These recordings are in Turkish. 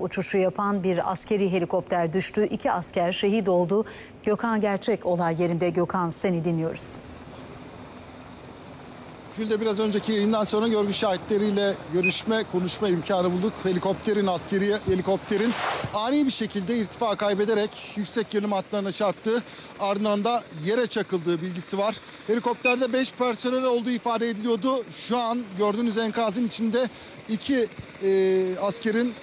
uçuşu yapan bir askeri helikopter düştü. İki asker şehit oldu. Gökhan Gerçek olay yerinde. Gökhan seni dinliyoruz. Külde biraz önceki yayından sonra görgü şahitleriyle görüşme, konuşma imkanı bulduk. Helikopterin, askeri helikopterin ani bir şekilde irtifa kaybederek yüksek gerilim hatlarına çarptığı ardından da yere çakıldığı bilgisi var. Helikopterde 5 personel olduğu ifade ediliyordu. Şu an gördüğünüz enkazın içinde iki e, askerin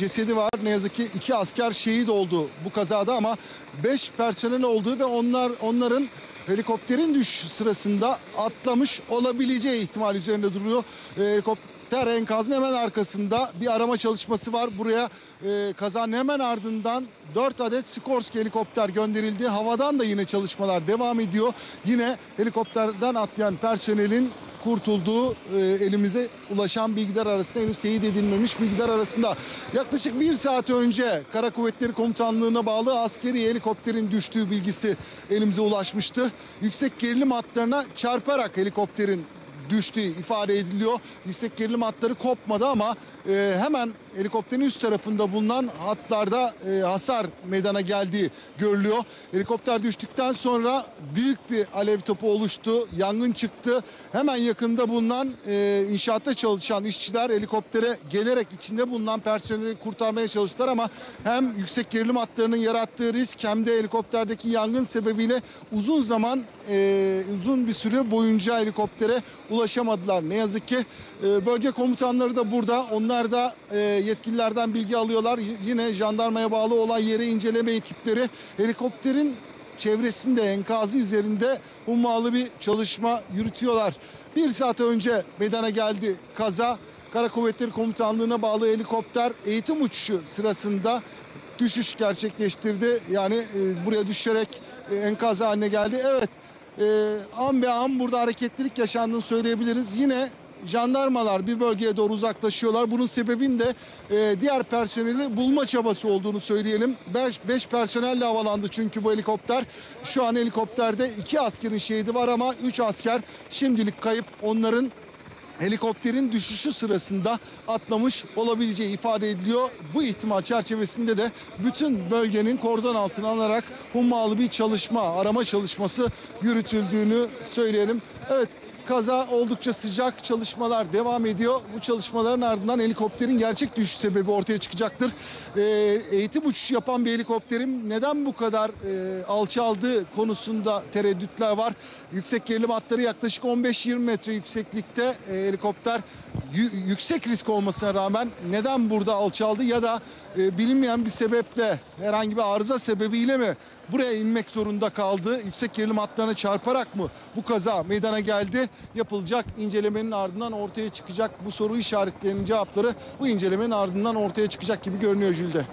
cesedi var. Ne yazık ki iki asker şehit oldu bu kazada ama 5 personel olduğu ve onlar onların helikopterin düşüş sırasında atlamış olabileceği ihtimal üzerinde duruyor. Ee, helikopter enkazın hemen arkasında bir arama çalışması var. Buraya e, kazanın hemen ardından 4 adet Skorsky helikopter gönderildi. Havadan da yine çalışmalar devam ediyor. Yine helikopterden atlayan personelin kurtulduğu e, elimize ulaşan bilgiler arasında henüz teyit edilmemiş bilgiler arasında. Yaklaşık bir saat önce Kara Kuvvetleri Komutanlığı'na bağlı askeri helikopterin düştüğü bilgisi elimize ulaşmıştı. Yüksek gerilim hatlarına çarparak helikopterin düştüğü ifade ediliyor. Yüksek gerilim hatları kopmadı ama e, hemen helikopterin üst tarafında bulunan hatlarda e, hasar meydana geldiği görülüyor. Helikopter düştükten sonra büyük bir alev topu oluştu. Yangın çıktı. Hemen yakında bulunan e, inşaatta çalışan işçiler helikoptere gelerek içinde bulunan personeli kurtarmaya çalıştılar ama hem yüksek gerilim hatlarının yarattığı risk hem de helikopterdeki yangın sebebiyle uzun zaman e, uzun bir süre boyunca helikoptere ulaşamadılar. Ne yazık ki e, bölge komutanları da burada. Onlar da e, yetkililerden bilgi alıyorlar. Yine jandarmaya bağlı olay yeri inceleme ekipleri helikopterin çevresinde enkazı üzerinde hummalı bir çalışma yürütüyorlar. Bir saat önce meydana geldi kaza. Kara Kuvvetleri Komutanlığı'na bağlı helikopter eğitim uçuşu sırasında düşüş gerçekleştirdi. Yani e, buraya düşerek e, enkaz haline geldi. Evet e, an be an burada hareketlilik yaşandığını söyleyebiliriz. Yine jandarmalar bir bölgeye doğru uzaklaşıyorlar. Bunun sebebin de e, diğer personeli bulma çabası olduğunu söyleyelim. 5 personelle havalandı çünkü bu helikopter. Şu an helikopterde 2 askerin şehidi var ama 3 asker şimdilik kayıp. Onların helikopterin düşüşü sırasında atlamış olabileceği ifade ediliyor. Bu ihtimal çerçevesinde de bütün bölgenin kordon altına alınarak hummalı bir çalışma, arama çalışması yürütüldüğünü söyleyelim. Evet kaza oldukça sıcak çalışmalar devam ediyor. Bu çalışmaların ardından helikopterin gerçek düşüş sebebi ortaya çıkacaktır. Ee, eğitim uçuşu yapan bir helikopterin neden bu kadar e, alçaldığı konusunda tereddütler var. Yüksek gerilim hatları yaklaşık 15-20 metre yükseklikte e, helikopter yüksek risk olmasına rağmen neden burada alçaldı ya da e, bilinmeyen bir sebeple herhangi bir arıza sebebiyle mi buraya inmek zorunda kaldı? Yüksek gerilim hatlarına çarparak mı bu kaza meydana geldi? Yapılacak incelemenin ardından ortaya çıkacak bu soru işaretlerinin cevapları bu incelemenin ardından ortaya çıkacak gibi görünüyor Jülde.